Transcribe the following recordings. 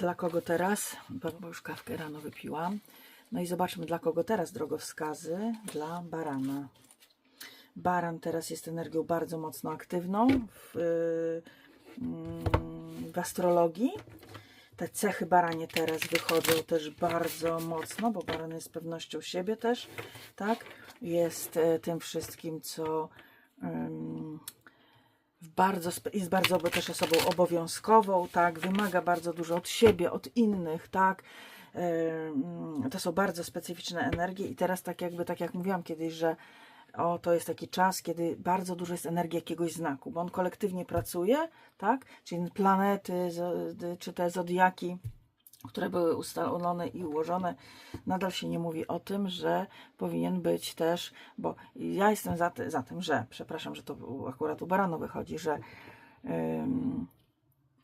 Dla kogo teraz? Bo, już kawkę rano wypiłam. No i zobaczmy, dla kogo teraz drogowskazy. Dla barana. Baran teraz jest energią bardzo mocno aktywną w, mm, w astrologii. Te cechy baranie teraz wychodzą też bardzo mocno, bo baran jest pewnością siebie też, tak? Jest e, tym wszystkim, co bardzo, jest bardzo też osobą obowiązkową, tak? Wymaga bardzo dużo od siebie, od innych, tak? To są bardzo specyficzne energie i teraz tak jakby, tak jak mówiłam kiedyś, że o, to jest taki czas, kiedy bardzo dużo jest energii jakiegoś znaku, bo on kolektywnie pracuje, tak? Czyli planety, czy te zodiaki, które były ustalone i ułożone, nadal się nie mówi o tym, że powinien być też, bo ja jestem za, ty, za tym, że, przepraszam, że to akurat u Baranu wychodzi, że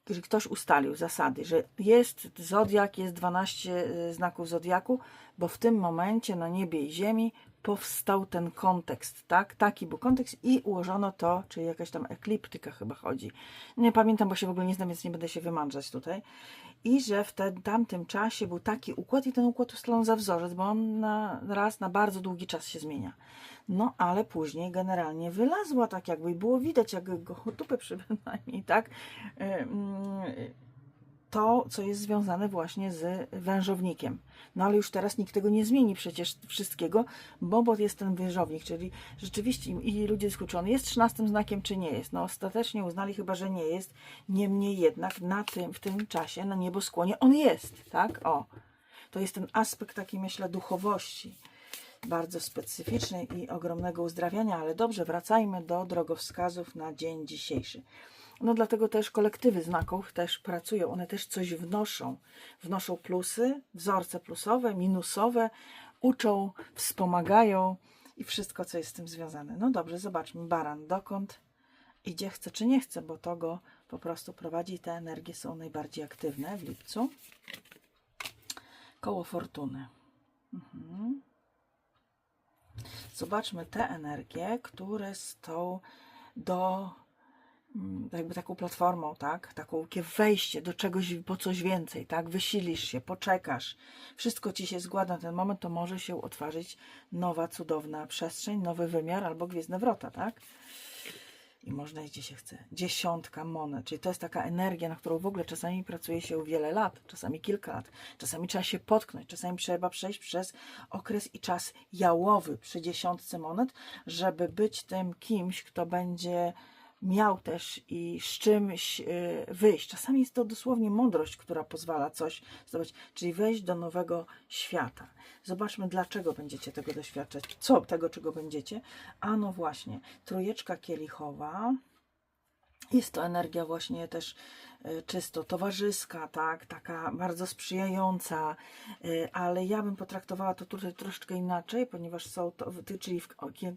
jeżeli ktoś ustalił zasady, że jest zodiak, jest 12 y, znaków zodiaku, bo w tym momencie na niebie i ziemi powstał ten kontekst, tak? Taki był kontekst i ułożono to, czyli jakaś tam ekliptyka chyba chodzi. Nie pamiętam, bo się w ogóle nie znam, więc nie będę się wymądrzać tutaj. I że w te, tamtym czasie był taki układ i ten układ ustalono za wzorzec, bo on na, raz na bardzo długi czas się zmienia. No, ale później generalnie wylazła tak jakby i było widać, jak go dupy przynajmniej, tak? Y, mm, to, co jest związane właśnie z wężownikiem. No ale już teraz nikt tego nie zmieni przecież wszystkiego, bo, bo jest ten wężownik, czyli rzeczywiście i ludzie on jest trzynastym znakiem, czy nie jest. No ostatecznie uznali chyba, że nie jest. Niemniej jednak na tym, w tym czasie, na nieboskłonie on jest, tak? O. To jest ten aspekt takiej, myślę, duchowości bardzo specyficznej i ogromnego uzdrawiania, ale dobrze, wracajmy do drogowskazów na dzień dzisiejszy. No dlatego też kolektywy znaków też pracują, one też coś wnoszą. Wnoszą plusy, wzorce plusowe, minusowe, uczą, wspomagają i wszystko, co jest z tym związane. No dobrze, zobaczmy, baran dokąd idzie, chce czy nie chce, bo to go po prostu prowadzi. Te energie są najbardziej aktywne w lipcu. Koło fortuny. Mhm. Zobaczmy te energie, które są do jakby taką platformą, tak? Taką takie wejście do czegoś, po coś więcej, tak? Wysilisz się, poczekasz, wszystko ci się zgłada na ten moment, to może się otworzyć nowa, cudowna przestrzeń, nowy wymiar albo gwiezdne wrota, tak? I można iść gdzie się chce. Dziesiątka monet, czyli to jest taka energia, na którą w ogóle czasami pracuje się wiele lat, czasami kilka lat. Czasami trzeba się potknąć, czasami trzeba przejść przez okres i czas jałowy przy dziesiątce monet, żeby być tym kimś, kto będzie miał też i z czymś y, wyjść. Czasami jest to dosłownie mądrość, która pozwala coś zdobyć, czyli wejść do nowego świata. Zobaczmy, dlaczego będziecie tego doświadczać, co tego, czego będziecie. A no właśnie, trójeczka kielichowa. Jest to energia właśnie też y, czysto towarzyska, tak, taka bardzo sprzyjająca, y, ale ja bym potraktowała to tutaj troszeczkę inaczej, ponieważ są to, czyli w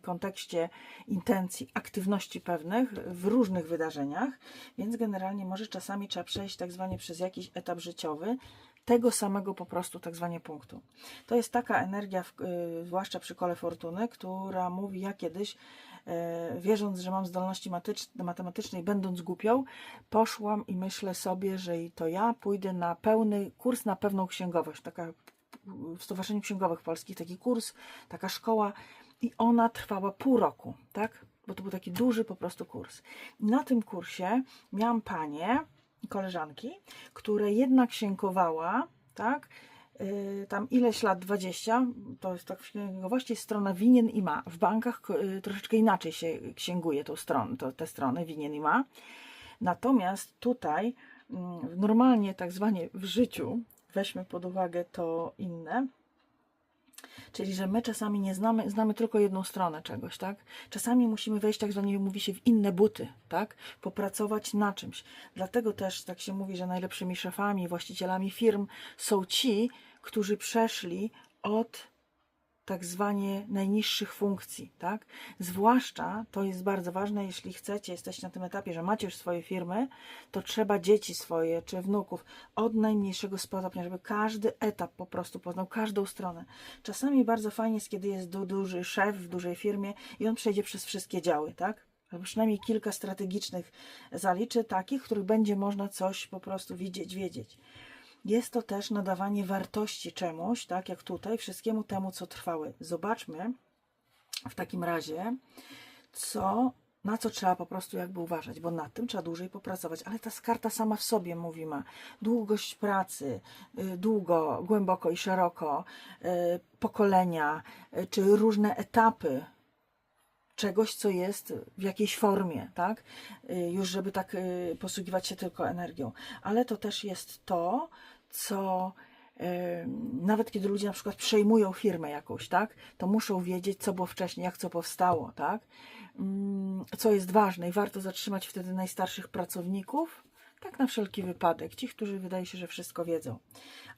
kontekście intencji, aktywności pewnych w różnych wydarzeniach, więc generalnie może czasami trzeba przejść tak zwanie przez jakiś etap życiowy, tego samego po prostu tak zwanie punktu. To jest taka energia, y, zwłaszcza przy kole fortuny, która mówi, ja kiedyś e, wierząc, że mam zdolności matycz- matematyczne i będąc głupią, poszłam i myślę sobie, że i to ja pójdę na pełny kurs na pewną księgowość. Taka w Stowarzyszeniu Księgowych Polskich taki kurs, taka szkoła i ona trwała pół roku, tak? Bo to był taki duży po prostu kurs. Na tym kursie miałam panie, koleżanki, które jedna księgowała, tak? Yy, tam ileś lat, 20, to jest tak w księgowości jest strona winien i ma. W bankach yy, troszeczkę inaczej się księguje tą stronę, to, tę stronę winien i ma. Natomiast tutaj mm, normalnie tak zwanie w życiu, weźmy pod uwagę to inne, Czyli, że my czasami nie znamy, znamy tylko jedną stronę czegoś, tak? Czasami musimy wejść, tak zwanie mówi się, w inne buty, tak? Popracować na czymś. Dlatego też tak się mówi, że najlepszymi szefami, właścicielami firm są ci, którzy przeszli od tak zwanie najniższych funkcji, tak? Zwłaszcza to jest bardzo ważne, jeśli chcecie, jesteście na tym etapie, że macie już swoje firmy, to trzeba dzieci swoje czy wnuków od najmniejszego stopnia, żeby każdy etap po prostu poznał, każdą stronę. Czasami bardzo fajnie jest, kiedy jest du duży szef w dużej firmie i on przejdzie przez wszystkie działy, tak? Albo przynajmniej kilka strategicznych zaliczy, takich, których będzie można coś po prostu widzieć, wiedzieć. Jest to też nadawanie wartości czemuś, tak jak tutaj, wszystkiemu temu, co trwały. Zobaczmy w takim razie, co, na co trzeba po prostu jakby uważać, bo nad tym trzeba dłużej popracować. Ale ta karta sama w sobie mówi ma długość pracy, y, długo, głęboko i szeroko, y, pokolenia, y, czy różne etapy czegoś, co jest w jakiejś formie, tak? Y, Już żeby tak y, posługiwać się tylko energią. Ale to też jest to, co y, nawet kiedy ludzie na przykład przejmują firmę jakąś, tak? To muszą wiedzieć, co było wcześniej, jak co powstało, tak? Mm, Co jest ważne i warto zatrzymać wtedy najstarszych pracowników, tak na wszelki wypadek, ci, którzy wydaje się, że wszystko wiedzą.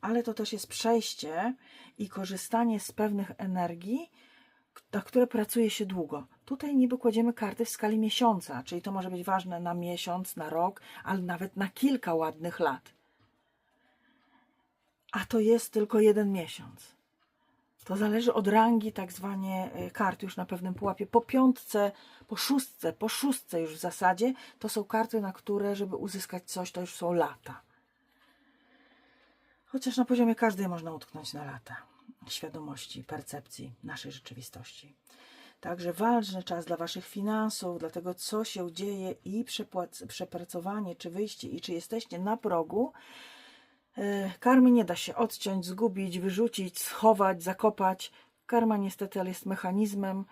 Ale to też jest przejście i korzystanie z pewnych energii, na które pracuje się długo. Tutaj niby kładziemy karty w skali miesiąca, czyli to może być ważne na miesiąc, na rok, ale nawet na kilka ładnych lat. A to jest tylko jeden miesiąc. To zależy od rangi tak zwanie y, kart już na pewnym pułapie. Po piątce, po szóstce, po szóstce już w zasadzie to są karty, na które, żeby uzyskać coś, to już są lata. Chociaż na poziomie każdej można utknąć na lata świadomości, percepcji naszej rzeczywistości. Także ważny czas dla Waszych finansów, dla tego, co się dzieje i przepracowanie, czy wyjście, i czy jesteście na progu. E, Karmy nie da się odciąć, zgubić, wyrzucić, schować, zakopać. Karma niestety jest mechanizmem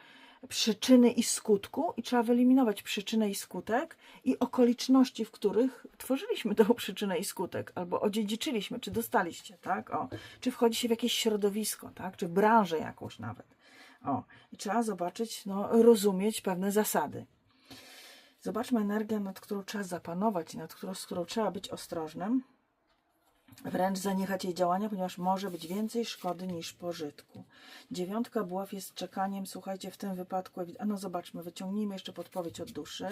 przyczyny i skutku i trzeba wyeliminować przyczynę i skutek i okoliczności, w których tworzyliśmy tą przyczynę i skutek, albo odziedziczyliśmy, czy dostaliście, tak? O, czy wchodzi się w jakieś środowisko, tak? Czy branżę jakąś nawet. O, i trzeba zobaczyć, no, rozumieć pewne zasady. Zobaczmy energię, nad którą trzeba zapanować nad którą, z którą trzeba być ostrożnym. Wręcz zaniechać jej działania, ponieważ może być więcej szkody niż pożytku. Dziewiątka buław jest czekaniem, słuchajcie, w tym wypadku. no zobaczmy, wyciągnijmy jeszcze podpowiedź od duszy.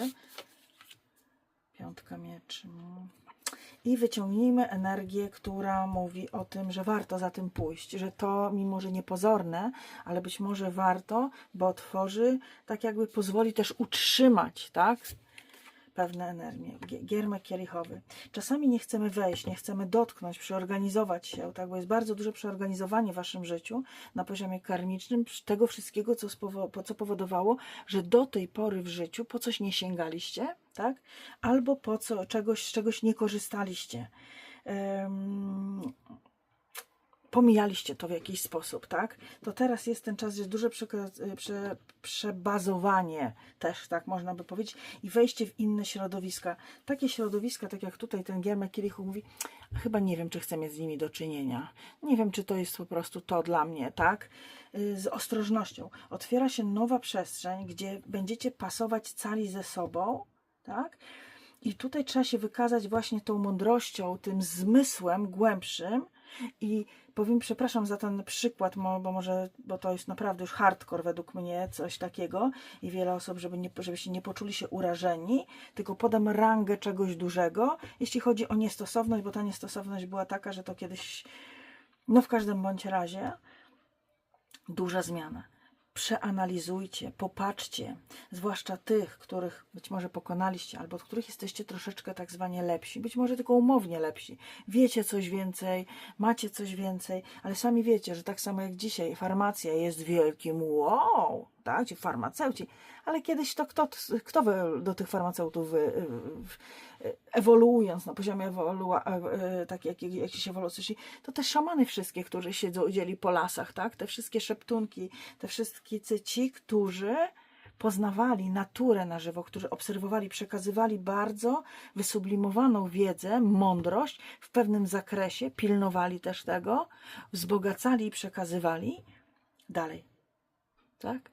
Piątka mieczy. I wyciągnijmy energię, która mówi o tym, że warto za tym pójść, że to mimo, że niepozorne, ale być może warto, bo tworzy, tak jakby pozwoli też utrzymać, tak? Pewne energie. Gie- Giermek kielichowy. Czasami nie chcemy wejść, nie chcemy dotknąć, przeorganizować się, tak? bo jest bardzo duże przeorganizowanie w waszym życiu na poziomie karmicznym tego wszystkiego, co, spowo- po- co powodowało, że do tej pory w życiu po coś nie sięgaliście, tak? albo po co, czegoś, z czegoś nie korzystaliście. Em, pomijaliście to w jakiś sposób, tak? To teraz jest ten czas, jest duże przekra- prze, przebazowanie też, tak można by powiedzieć, i wejście w inne środowiska. Takie środowiska, tak jak tutaj ten Giermek Kielichu mówi, chyba nie wiem, czy chcę mieć z nimi do czynienia. Nie wiem, czy to jest po prostu to dla mnie, tak? Y, Z ostrożnością. Otwiera się nowa przestrzeń, gdzie będziecie pasować cali ze sobą, tak? I tutaj trzeba się wykazać właśnie tą mądrością, tym zmysłem głębszym. I powiem, przepraszam za ten przykład, bo może, bo to jest naprawdę już hardcore według mnie, coś takiego i wiele osób, żeby nie, żebyście nie poczuli się urażeni, tylko podam rangę czegoś dużego, jeśli chodzi o niestosowność, bo ta niestosowność była taka, że to kiedyś, no w każdym bądź razie, duża zmiana. Przeanalizujcie, popatrzcie, zwłaszcza tych, których być może pokonaliście, albo od których jesteście troszeczkę tak zwanie lepsi, być może tylko umownie lepsi. Wiecie coś więcej, macie coś więcej, ale sami wiecie, że tak samo jak dzisiaj farmacja jest wielkim wow, tak, ci farmaceuci, ale kiedyś to kto, kto do tych farmaceutów wy- ewoluując na poziomie ewolua, e, e, tak jak, jak, jakiejś ewolucji, to te szamany wszystkie, którzy siedzą, udzieli po lasach, tak? Te wszystkie szeptunki, te wszystkie ci, którzy poznawali naturę na żywo, którzy obserwowali, przekazywali bardzo wysublimowaną wiedzę, mądrość w pewnym zakresie, pilnowali też tego, wzbogacali i przekazywali dalej. Tak?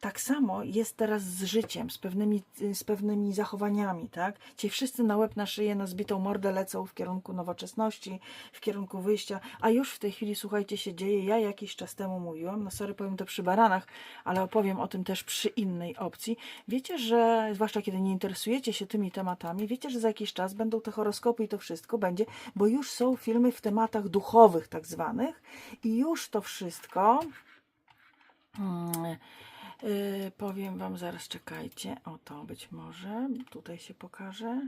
Tak samo jest teraz z życiem, z pewnymi, z pewnymi zachowaniami, tak? Ci wszyscy na łeb, na szyję, na zbitą mordę lecą w kierunku nowoczesności, w kierunku wyjścia, a już w tej chwili, słuchajcie, się dzieje. Ja jakiś czas temu mówiłam, no sorry, powiem to przy baranach, ale opowiem o tym też przy innej opcji. Wiecie, że, zwłaszcza kiedy nie interesujecie się tymi tematami, wiecie, że za jakiś czas będą te horoskopy i to wszystko będzie, bo już są filmy w tematach duchowych tak zwanych i już to wszystko... Hmm, Yy, powiem Wam zaraz, czekajcie. O to być może. Tutaj się pokaże.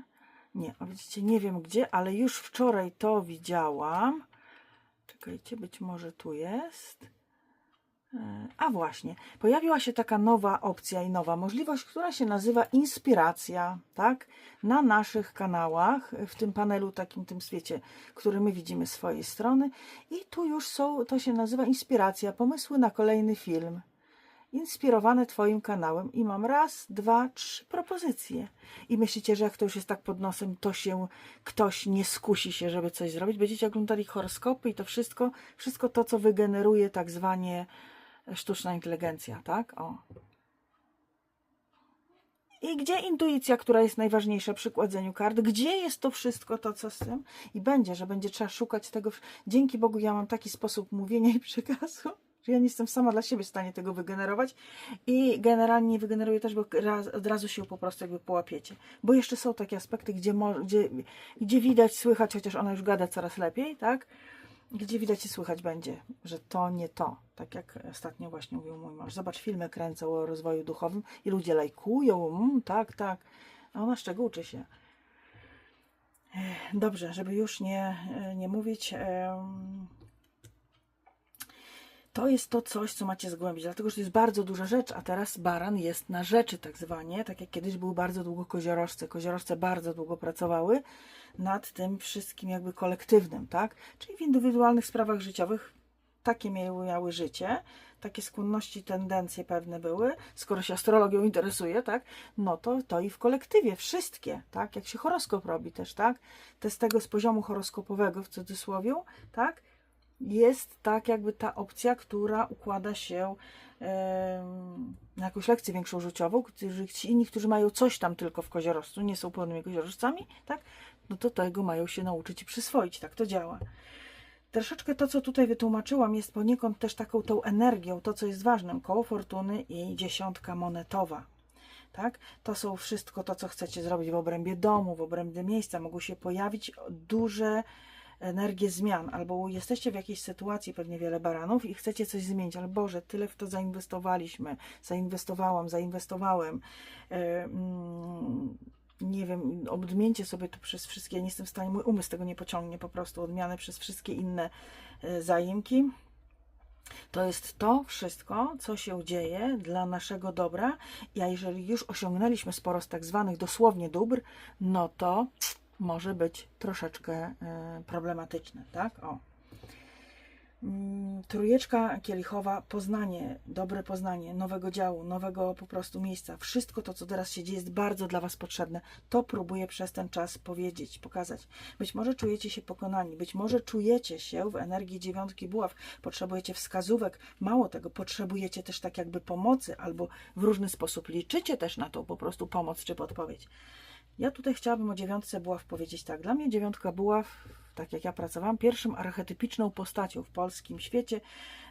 Nie, a widzicie, nie wiem gdzie, ale już wczoraj to widziałam. Czekajcie, być może tu jest. E, A właśnie, pojawiła się taka nowa opcja i nowa możliwość, która się nazywa inspiracja, tak? Na naszych kanałach, w tym panelu, takim tym świecie, który my widzimy z swojej strony. I tu już są, to się nazywa inspiracja, pomysły na kolejny film. Inspirowane Twoim kanałem i mam raz, dwa, trzy propozycje. I myślicie, że jak to już jest tak pod nosem, to się ktoś nie skusi się, żeby coś zrobić. Będziecie oglądali horoskopy i to wszystko, wszystko to, co wygeneruje tak zwanie sztuczna inteligencja, tak? O. I gdzie intuicja, która jest najważniejsza przy kładzeniu kart? Gdzie jest to wszystko, to co z tym? I będzie, że będzie trzeba szukać tego. Dzięki Bogu ja mam taki sposób mówienia i przekazu, że ja nie jestem sama dla siebie w stanie tego wygenerować i generalnie wygeneruję też, bo raz, od razu się po prostu jakby połapiecie. Bo jeszcze są takie aspekty, gdzie, gdzie, gdzie widać, słychać, chociaż ona już gada coraz lepiej, tak? gdzie widać i słychać będzie, że to nie to. Tak jak ostatnio właśnie mówił mój mąż. Zobacz, filmy kręcą o rozwoju duchowym i ludzie lajkują, mm, tak, tak. A ona z czego uczy się? Dobrze, żeby już nie, nie mówić, to jest to coś, co macie zgłębić, dlatego że to jest bardzo duża rzecz, a teraz baran jest na rzeczy tak zwanie, tak jak kiedyś był bardzo długo koziorożce. Koziorożce bardzo długo pracowały nad tym wszystkim jakby kolektywnym, tak? Czyli w indywidualnych sprawach życiowych takie miały, miały życie, takie skłonności, tendencje pewne były, skoro się astrologią interesuje, tak, no to, to i w kolektywie, wszystkie, tak, jak się horoskop robi też, tak, te z tego z poziomu horoskopowego w cudzysłowie, tak, jest tak jakby ta opcja, która układa się na jakąś lekcję większą życiową, którzy, ci inni, którzy mają coś tam tylko w koziorożcu, nie są pełnymi koziorożcami, tak, no to tego mają się nauczyć i przyswoić, tak to działa. Troszeczkę to, co tutaj wytłumaczyłam, jest poniekąd też taką tą energią, to co jest ważnym, koło fortuny i dziesiątka monetowa. Tak? To są wszystko to, co chcecie zrobić w obrębie domu, w obrębie miejsca. Mogą się pojawić duże energię zmian, albo jesteście w jakiejś sytuacji, pewnie wiele baranów i chcecie coś zmienić, ale Boże, tyle w to zainwestowaliśmy, zainwestowałam, zainwestowałem. E, mm, nie wiem, odmieńcie sobie to przez wszystkie, nie jestem w stanie, mój umysł tego nie pociągnie po prostu, odmianę przez wszystkie inne e, zaimki. To jest to wszystko, co się dzieje dla naszego dobra, a jeżeli już osiągnęliśmy sporo z tak zwanych dosłownie dóbr, no to może być troszeczkę e, problematyczne, tak? O. Mm, Trójeczka kielichowa, poznanie, dobre poznanie nowego działu, nowego po prostu miejsca. Wszystko to, co teraz się dzieje, jest bardzo dla Was potrzebne. To próbuję przez ten czas powiedzieć, pokazać. Być może czujecie się pokonani, być może czujecie się w energii dziewiątki buław, potrzebujecie wskazówek. Mało tego, potrzebujecie też tak jakby pomocy, albo w różny sposób liczycie też na tą po prostu pomoc czy podpowiedź. Ja tutaj chciałabym o dziewiątce buław powiedzieć tak. Dla mnie dziewiątka buław, tak jak ja pracowałam, pierwszym archetypiczną postacią w polskim świecie,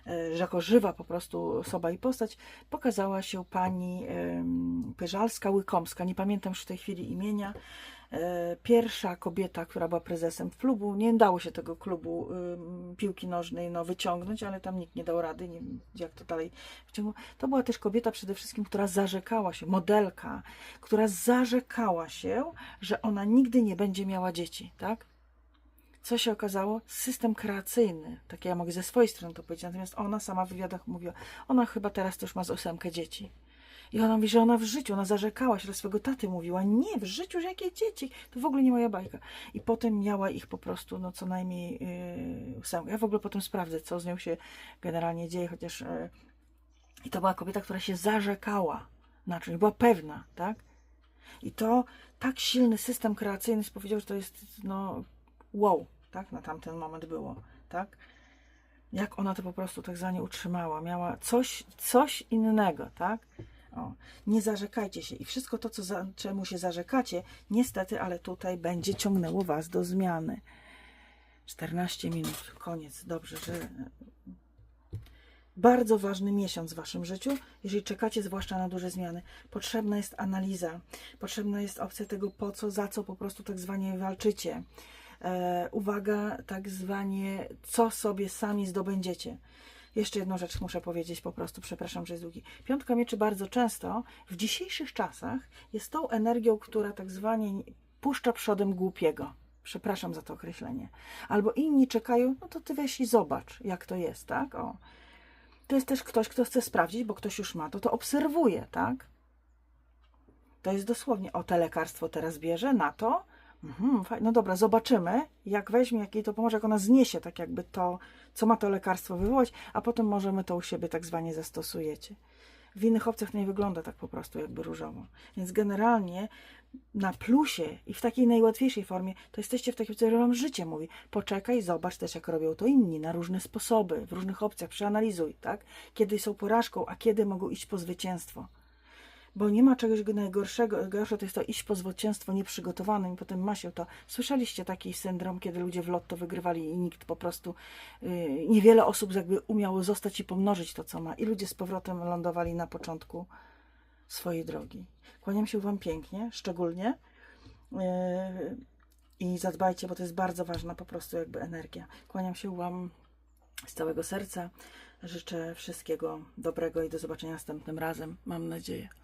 e, jako żywa po prostu osoba i postać, pokazała się pani Pyżalska-Łykomska. Nie pamiętam już w tej chwili imienia. E, Pierwsza kobieta, która była prezesem klubu. Nie dało się tego klubu piłki nożnej no, wyciągnąć, ale tam nikt nie dał rady. Nie wiem, jak to dalej wyciągnął. To była też kobieta przede wszystkim, która zarzekała się, modelka, która zarzekała się, że ona nigdy nie będzie miała dzieci, tak? Co się okazało? System kreacyjny. Tak ja mogę ze swojej strony to powiedzieć. Natomiast ona sama w wywiadach mówiła, ona chyba teraz już ma z ósemkę dzieci. I ona mówi, że ona w życiu, ona zarzekała się, do swojego taty mówiła, nie, w życiu, że jakie dzieci, to w ogóle nie moja bajka. I potem miała ich po prostu, no co najmniej yy, ósemkę. Ja w ogóle potem sprawdzę, co z nią się generalnie dzieje, chociaż yy, i to była kobieta, która się zarzekała na czymś, była pewna, tak? I to tak silny system kreacyjny powiedział, że to jest, no, wow, tak? Na tamten moment było, tak? Jak ona to po prostu tak zwanie utrzymała, miała coś, coś innego, tak? O, nie zarzekajcie się i wszystko to, co za, czemu się zarzekacie, niestety, ale tutaj będzie ciągnęło Was do zmiany. 14 minut, koniec. Dobrze, że bardzo ważny miesiąc w Waszym życiu, jeżeli czekacie zwłaszcza na duże zmiany. Potrzebna jest analiza, potrzebna jest opcja tego, po co, za co po prostu tak zwanie walczycie. E, uwaga, tak zwanie, co sobie sami zdobędziecie. Jeszcze jedną rzecz muszę powiedzieć po prostu, przepraszam, że jest długi. Piątka mieczy bardzo często w dzisiejszych czasach jest tą energią, która tak zwanie puszcza przodem głupiego. Przepraszam za to określenie. Albo inni czekają, no to ty weź i zobacz, jak to jest, tak? O. To jest też ktoś, kto chce sprawdzić, bo ktoś już ma, to to obserwuje, tak? To jest dosłownie, o te lekarstwo teraz bierze na to. Mhm, no dobra, zobaczymy, jak weźmie, jak jej to pomoże, jak ona zniesie tak jakby to, co ma to lekarstwo wywołać, a potem możemy to u siebie tak zwanie zastosujecie. W innych opcjach nie wygląda tak po prostu jakby różowo. Więc generalnie na plusie i w takiej najłatwiejszej formie, to jesteście w takim, co wam życie mówi. Poczekaj, zobacz też, jak robią to inni, na różne sposoby, w różnych opcjach, przeanalizuj, tak? Kiedy są porażką, a kiedy mogą iść po zwycięstwo. Bo nie ma czegoś najgorszego, gorsze to jest to iść po zwycięstwo nieprzygotowanym potem ma się to. Słyszeliście taki syndrom, kiedy ludzie w lotto wygrywali i nikt po prostu, yy, niewiele osób jakby umiało zostać i pomnożyć to, co ma. I ludzie z powrotem lądowali na początku swojej drogi. Kłaniam się Wam pięknie, szczególnie. Yy, I zadbajcie, bo to jest bardzo ważna po prostu jakby energia. Kłaniam się Wam z całego serca. Życzę wszystkiego dobrego i do zobaczenia następnym razem. Mam nadzieję.